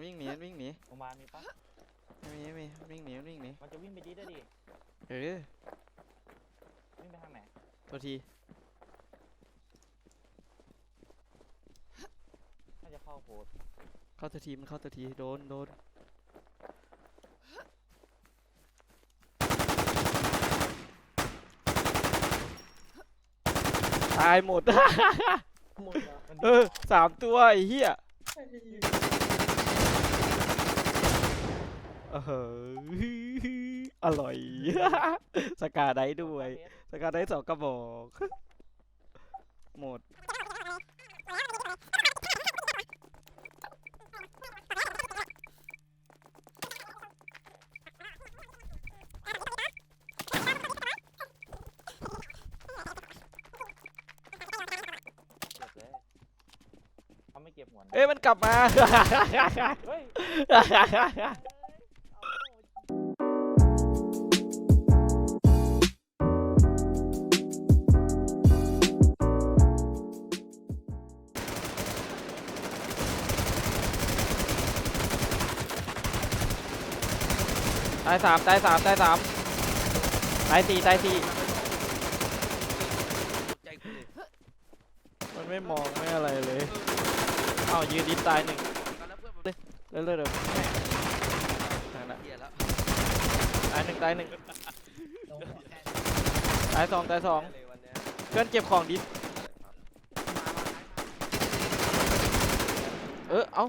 วิ่งหนีวิ่งหนีโรงพยาบาลมีปะไม่มีไม่มีวิ่งหนีวิ่งหนีมันจะวิ่งไปดีได้ดิเออวิ่งไปทางไหนตัวทีน่าจะเข้าโพสต์เข้าตัวทีมันเข้าตัวทีโดนโดนตายหมด หมดแล้วมันเออสามตัวไอ้เหี้ย เอออร่อย สกาได้ด้วย สกาได้สองกระบอก หมด เก็บเลยเขาไม่เก็บหัวนะเอ้ยมันกลับมา เฮ้ย ตายสามตายสามตายสามตายสี่ตายสี่ใจกูเลยมันไม่มองไม่อะไรเลยอ้าวยืนดินตายหนึ่งกันแล้วเพื่อนมันเร็วเร็วเร็วนั่นแหละเหี้ยแล้วตายหนึ่งตายหนึ่งตายสองตายสองเลยวันเนี้ยเพื่อนเก็บของดิเออเอ้า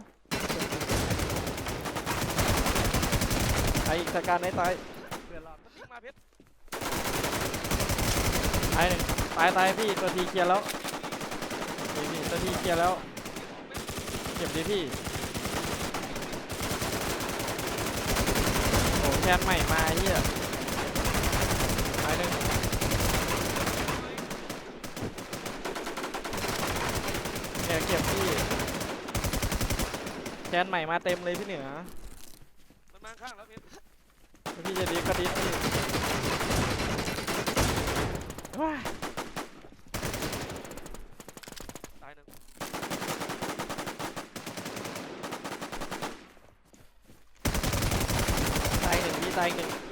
ออีกสการในตายเพื่อนรอนวิ่งมาเพชรตายหนึ่งตายตายพี่ตัวทีเคลียร์แล้วนี่พี่ตัวทีเคลียร์แล้วเก็บดิพี่โอ้แคนใหม่มาเฮียตายหนึ่งเนี่ยเก็บพี่แคนใหม่มาเต็มเลยพี่เหนือ มันมาข้างแล้วเพชรถ้าพี่จะดีก็ดีพี่ว้ายตายหนึ่งตายหนึ่งพี่ตายหนึ่ง